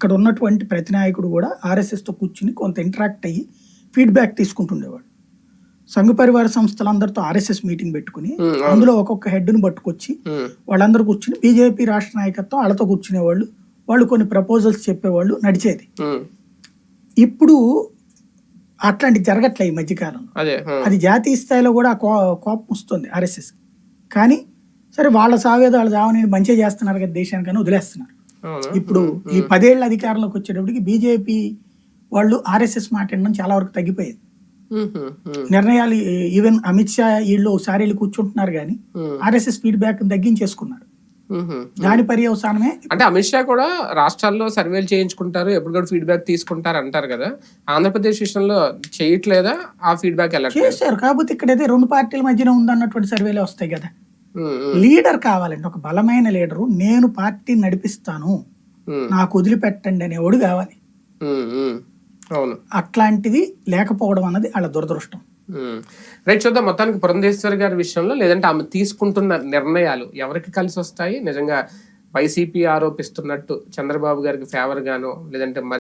ఇక్కడ ఉన్నటువంటి ప్రతి నాయకుడు కూడా ఆర్ఎస్ఎస్తో కూర్చుని కొంత ఇంటరాక్ట్ అయ్యి ఫీడ్బ్యాక్ తీసుకుంటుండేవాడు. సంఘ పరివార సంస్థలందరితో ఆర్ఎస్ఎస్ మీటింగ్ పెట్టుకుని. అందులో ఒక్కొక్క హెడ్ను పట్టుకొచ్చి వాళ్ళందరూ కూర్చుని బీజేపీ రాష్ట్ర నాయకత్వం వాళ్ళతో కూర్చునేవాళ్ళు వాళ్ళు కొన్ని ప్రపోజల్స్ చెప్పేవాళ్ళు నడిచేది. ఇప్పుడు అట్లాంటి జరగట్లే ఈ మధ్యకాలంలో అదే జాతీయ స్థాయిలో కూడా కోపం వస్తుంది ఆర్ఎస్ఎస్ కానీ సరే వాళ్ళ సావేదో వాళ్ళ జావని మంచిగా చేస్తున్నారు కదా దేశానికని వదిలేస్తున్నారు? ఇప్పుడు ఈ పదేళ్ళ అధికారంలోకి వచ్చేటప్పటికి బీజేపీ వాళ్ళు ఆర్ఎస్ఎస్ మాట వినడం చాలా వరకు తగ్గిపోయేది. నిర్ణయాలు ఈవెన్ అమిత్ షా వీళ్ళు ఒకసారి వెళ్ళి కూర్చుంటున్నారు కానీ ఆర్ఎస్ఎస్ ఫీడ్బ్యాక్ తగ్గించేసుకున్నారు. దాని పర్యవసానమే అంటే అమిత్ షా కూడా రాష్ట్రాల్లో సర్వేలు చేయించుకుంటారు ఎప్పటికప్పుడు ఫీడ్బ్యాక్ తీసుకుంటారు అంటారు కదా. ఆంధ్రప్రదేశ్ విషయంలో చేయట్లేదా? ఆ ఫీడ్బ్యాక్ వెళ్ళట్లేదు చేశారు. కాకపోతే ఇక్కడ అయితే రెండు పార్టీల మధ్యన ఉందన్నటువంటి సర్వేలే వస్తాయి కదా. లీడర్ కావాలండి. ఒక బలమైన లీడరు. నేను పార్టీ నడిపిస్తాను. నాకు వదిలిపెట్టండి అనేవాడు కావాలి. అట్లాంటిది లేకపోవడం అన్నది వాళ్ళ దురదృష్టం. రైట్ చూద్దాం. మొత్తానికి పురంధేశ్వరి గారి విషయంలో లేదంటే ఆమె తీసుకుంటున్న నిర్ణయాలు ఎవరికి కలిసి వస్తాయి? నిజంగా వైసీపీ ఆరోపిస్తున్నట్టు చంద్రబాబు గారికి ఫేవర్ గానో లేదంటే